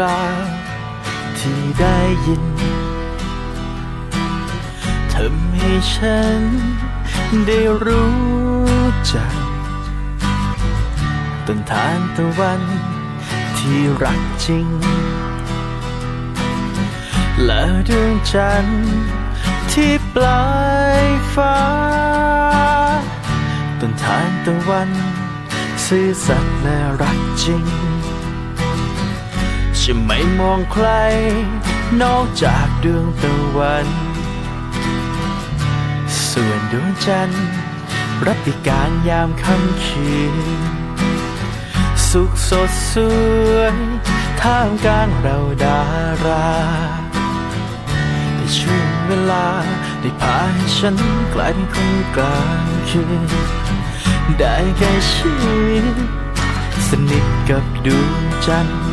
ราวที่ได้ยินทำให้ฉันได้รู้จักต้นทานตะวันที่รักจริง และดวงจันทร์ที่ปลายฟ้าต้นทานตะวันซื่อสัตย์และรักจริง จะไม่มองใคร นอกจากดวงตะวัน ส่วนดวงจันทร์รับพิการยามค่ำคืน สุขสดสวยท่ามกลางเราดาราแต่ช่วงเวลาได้พาให้ฉันกลายเป็นคนกลางคืนได้ใกล้ชิดสนิทกับดวงจันทร์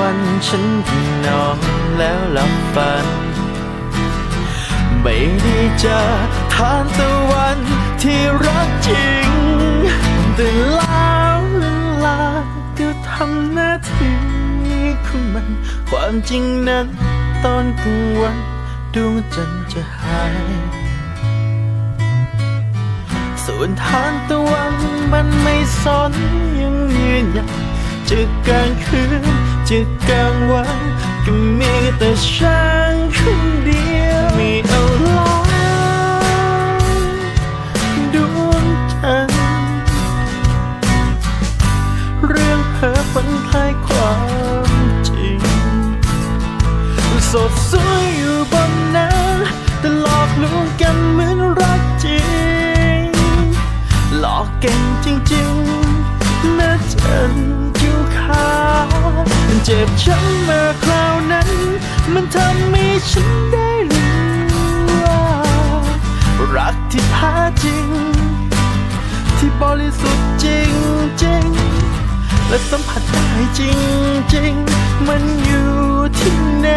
วันฉันก็นอนแล้วหลับฝัน ไม่ได้เจอทานตะวันที่รักจริงแต่นแล้วเวลาก็ทำหน้าที่ของมัน ความจริงนั้นตอนกลางวันดวงจันทร์จะหายส่วนทานตะวันมันไม่สนยังยืนยันจะกลางคืน จะกลางวันก็มีแต่ฉันคนเดียวมีเอาล้ดวงจันทร์เรื่องเพ้อฝันคลายความจริงสดสวยอยู่บนนั้นแต่หลอกลวงกันเหมือนรักจริง หลอกเก่งจริงๆนะจัน เจ็บช้ำมาคราวนั้น มันทำให้ฉันได้รู้ว่า รักที่แท้จริง ที่บริสุทธิ์จริงจริงและสัมผัสได้จริงจริงมันอยู่ที่ไหน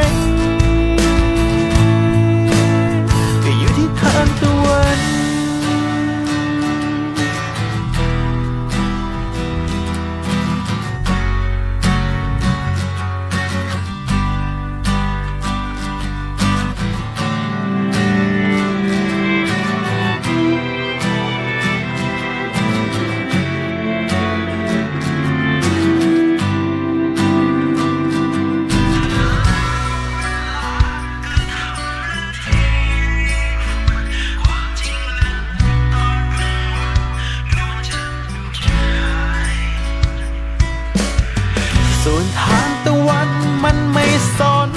ส่วนทางตะวันมันไม่สน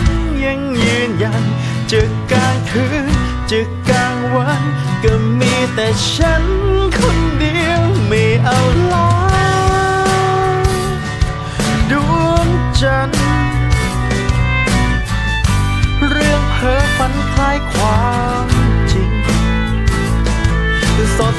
ยังยืนยันจะกลางคืนจะกลางวันก็มีแต่ฉันคนเดียวไม่เอาล้อดวงจันทร์เรื่องเพ้อฝันคล้ายความจริงสด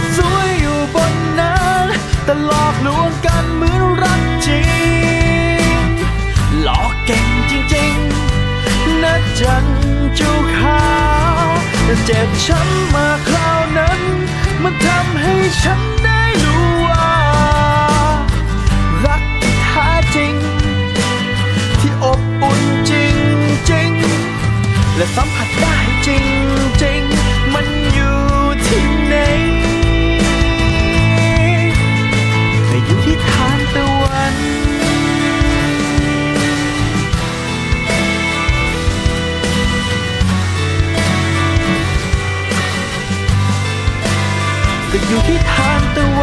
จันจูขาวเจ็บช้ำมาคราวนั้น มันทำให้ฉันได้ อยู่ที่ทานตะ